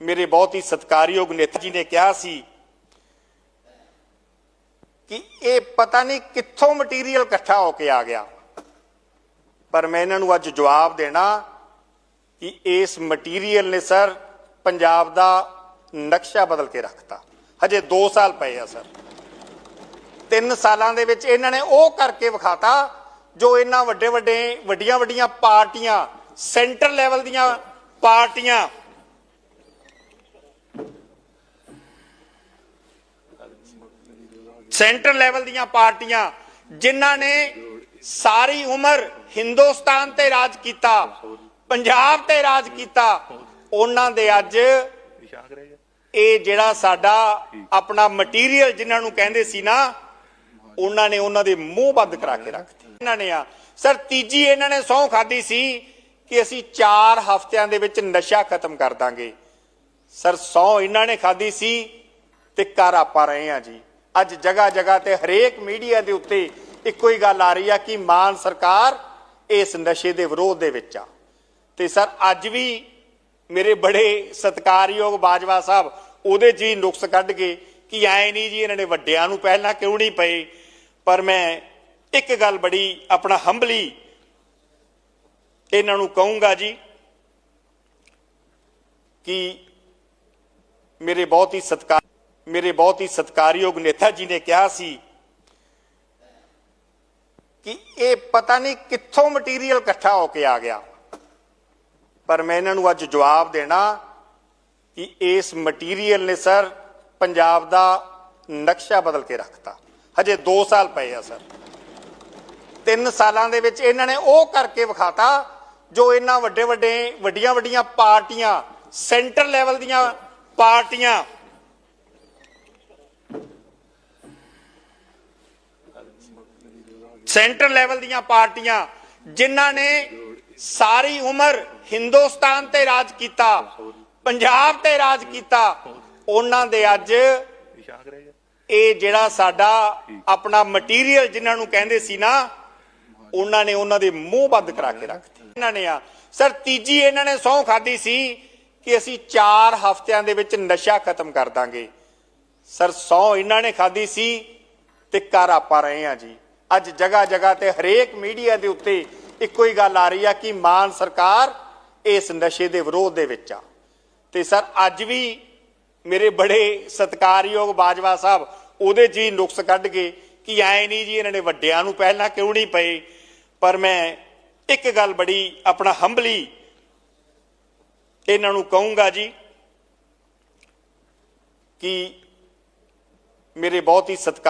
ਮੇਰੇ ਬਹੁਤ ਹੀ ਸਤਿਕਾਰਯੋਗ ਨੇਤਾ ਜੀ ਨੇ ਕਿਹਾ ਸੀ ਕਿ ਇਹ ਪਤਾ ਨਹੀਂ ਕਿੱਥੋਂ ਮਟੀਰੀਅਲ ਇਕੱਠਾ ਹੋ ਕੇ ਆ ਗਿਆ। ਪਰ ਮੈਂ ਇਹਨਾਂ ਨੂੰ ਅੱਜ ਜਵਾਬ ਦੇਣਾ ਕਿ ਇਸ ਮਟੀਰੀਅਲ ਨੇ ਸਰ ਪੰਜਾਬ ਦਾ ਨਕਸ਼ਾ ਬਦਲ ਕੇ ਰੱਖਤਾ। ਹਜੇ 2 ਸਾਲ ਪਏ ਆ ਸਰ। 3 ਸਾਲਾਂ ਦੇ ਵਿੱਚ ਇਹਨਾਂ ਨੇ ਉਹ ਕਰਕੇ ਵਿਖਾਤਾ ਜੋ ਇਹਨਾਂ ਵੱਡੇ ਵੱਡੇ ਵੱਡੀਆਂ ਵੱਡੀਆਂ ਪਾਰਟੀਆਂ, ਸੈਂਟਰ ਲੈਵਲ ਦੀਆਂ ਪਾਰਟੀਆਂ ਸੈਂਟਰ ਲੈਵਲ ਦੀਆਂ ਪਾਰਟੀਆਂ ਜਿਨ੍ਹਾਂ ਨੇ ਸਾਰੀ ਉਮਰ ਹਿੰਦੁਸਤਾਨ ਤੇ ਰਾਜ ਕੀਤਾ, ਪੰਜਾਬ ਤੇ ਰਾਜ ਕੀਤਾ, ਉਹਨਾਂ ਦੇ ਅੱਜ ਇਹ ਜਿਹੜਾ ਸਾਡਾ ਆਪਣਾ ਮਟੀਰੀਅਲ ਜਿਨ੍ਹਾਂ ਨੂੰ ਕਹਿੰਦੇ ਸੀ ਨਾ, ਉਹਨਾਂ ਨੇ ਉਹਨਾਂ ਦੇ ਮੂੰਹ ਬੰਦ ਕਰਾ ਕੇ ਰੱਖਤੇ ਇਹਨਾਂ ਨੇ ਆ, ਸਰ ਤੀਜੀ ਇਹਨਾਂ ਨੇ ਸਹੁੰ ਖਾਦੀ ਸੀ ਕਿ ਅਸੀਂ 4 ਹਫ਼ਤਿਆਂ ਦੇ ਵਿੱਚ ਨਸ਼ਾ ਖਤਮ ਕਰ ਦਾਂਗੇ। ਸਰ ਸਹੁੰ ਇਹਨਾਂ ਨੇ ਖਾਦੀ ਸੀ ਤੇ ਕਰ ਆਪਾਂ ਰਹੇ ਆ ਜੀ। ਅੱਜ ਜਗ੍ਹਾ ਜਗ੍ਹਾ ਤੇ ਹਰੇਕ ਮੀਡੀਆ ਦੇ ਉੱਤੇ ਇੱਕੋ ਹੀ ਗੱਲ ਆ ਰਹੀ ਆ ਕਿ ਮਾਨ ਸਰਕਾਰ ਇਸ ਨਸ਼ੇ ਦੇ ਵਿਰੋਧ ਦੇ ਵਿੱਚ ਆ। ਤੇ ਸਰ, ਅੱਜ ਵੀ ਮੇਰੇ ਬੜੇ ਸਤਿਕਾਰਯੋਗ ਬਾਜਵਾ ਸਾਹਿਬ, ਉਹਦੇ 'ਚ ਹੀ ਨੁਕਸ ਕੱਢ ਕੇ ਕਿ ਐ ਨਹੀਂ ਜੀ, ਇਹਨਾਂ ਨੇ ਵੱਡਿਆਂ ਨੂੰ ਪਹਿਲਾਂ ਕਿਉਂ ਨਹੀਂ ਪਏ? ਪਰ ਮੈਂ ਇੱਕ ਗੱਲ ਬੜੀ ਆਪਣਾ ਹੰਬਲੀ ਇਹਨਾਂ ਨੂੰ ਕਹੂੰਗਾ ਜੀ ਕਿ ਮੇਰੇ ਬਹੁਤ ਹੀ ਸਤਿਕਾਰ ਮੇਰੇ ਬਹੁਤ ਹੀ ਸਤਿਕਾਰਯੋਗ ਨੇਤਾ ਜੀ ਨੇ ਕਿਹਾ ਸੀ ਕਿ ਇਹ ਪਤਾ ਨਹੀਂ ਕਿੱਥੋਂ ਮਟੀਰੀਅਲ ਇਕੱਠਾ ਹੋ ਕੇ ਆ ਗਿਆ। ਪਰ ਮੈਂ ਇਹਨਾਂ ਨੂੰ ਅੱਜ ਜਵਾਬ ਦੇਣਾ ਕਿ ਇਸ ਮਟੀਰੀਅਲ ਨੇ ਸਰ ਪੰਜਾਬ ਦਾ ਨਕਸ਼ਾ ਬਦਲ ਕੇ ਰੱਖਤਾ। ਹਜੇ 2 ਸਾਲ ਪਏ ਆ ਸਰ। 3 ਸਾਲਾਂ ਦੇ ਵਿੱਚ ਇਹਨਾਂ ਨੇ ਉਹ ਕਰਕੇ ਵਿਖਾਤਾ ਜੋ ਇਹਨਾਂ ਵੱਡੇ ਵੱਡੇ, ਵੱਡੀਆਂ ਵੱਡੀਆਂ ਪਾਰਟੀਆਂ, ਸੈਂਟਰ ਲੈਵਲ ਦੀਆਂ ਪਾਰਟੀਆਂ ਸੈਂਟਰ ਲੈਵਲ ਦੀਆਂ ਪਾਰਟੀਆਂ ਜਿਨ੍ਹਾਂ ਨੇ ਸਾਰੀ ਉਮਰ ਹਿੰਦੁਸਤਾਨ ਤੇ ਰਾਜ ਕੀਤਾ, ਪੰਜਾਬ ਤੇ ਰਾਜ ਕੀਤਾ, ਉਹਨਾਂ ਦੇ ਅੱਜ ਇਹ ਜਿਹੜਾ ਸਾਡਾ ਆਪਣਾ ਮਟੀਰੀਅਲ ਜਿਨ੍ਹਾਂ ਨੂੰ ਕਹਿੰਦੇ ਸੀ ਨਾ, ਉਹਨਾਂ ਨੇ ਉਹਨਾਂ ਦੇ ਮੂੰਹ ਬੰਦ ਕਰਾ ਕੇ ਰੱਖਤੇ ਇਹਨਾਂ ਨੇ ਆ, ਸਰ ਤੀਜੀ ਇਹਨਾਂ ਨੇ ਸਹੁੰ ਖਾਦੀ ਸੀ ਕਿ ਅਸੀਂ 4 ਹਫ਼ਤਿਆਂ ਦੇ ਵਿੱਚ ਨਸ਼ਾ ਖਤਮ ਕਰ ਦਾਂਗੇ। ਸਰ ਸਹੁੰ ਇਹਨਾਂ ਨੇ ਖਾਦੀ ਸੀ ਤੇ ਕਰ ਆਪਾਂ ਰਹੇ ਆ ਜੀ। ਅੱਜ ਜਗ੍ਹਾ ਜਗ੍ਹਾ ਤੇ ਹਰੇਕ ਮੀਡੀਆ ਦੇ ਉੱਤੇ ਇੱਕੋ ਹੀ ਗੱਲ ਆ ਰਹੀ ਆ ਕਿ ਮਾਨ ਸਰਕਾਰ ਇਸ ਨਸ਼ੇ ਦੇ ਵਿਰੋਧ ਦੇ ਵਿੱਚ ਆ। ਤੇ ਸਰ, ਅੱਜ ਵੀ ਮੇਰੇ ਬੜੇ ਸਤਿਕਾਰਯੋਗ ਬਾਜਵਾ ਸਾਹਿਬ, ਉਹਦੇ 'ਚ ਹੀ ਨੁਕਸ ਕੱਢ ਕੇ ਕਿ ਐ ਨਹੀਂ ਜੀ ਇਹਨਾਂ ਨੇ ਵੱਡਿਆਂ ਨੂੰ ਪਹਿਲਾਂ ਕਿਉਂ ਨਹੀਂ ਪਏ? ਪਰ ਮੈਂ ਇੱਕ ਗੱਲ ਬੜੀ ਆਪਣਾ ਹੰਬਲੀ ਇਹਨਾਂ ਨੂੰ ਕਹੂੰਗਾ ਜੀ ਕਿ ਮੇਰੇ ਬਹੁਤ ਹੀ ਸਤਿਕਾਰ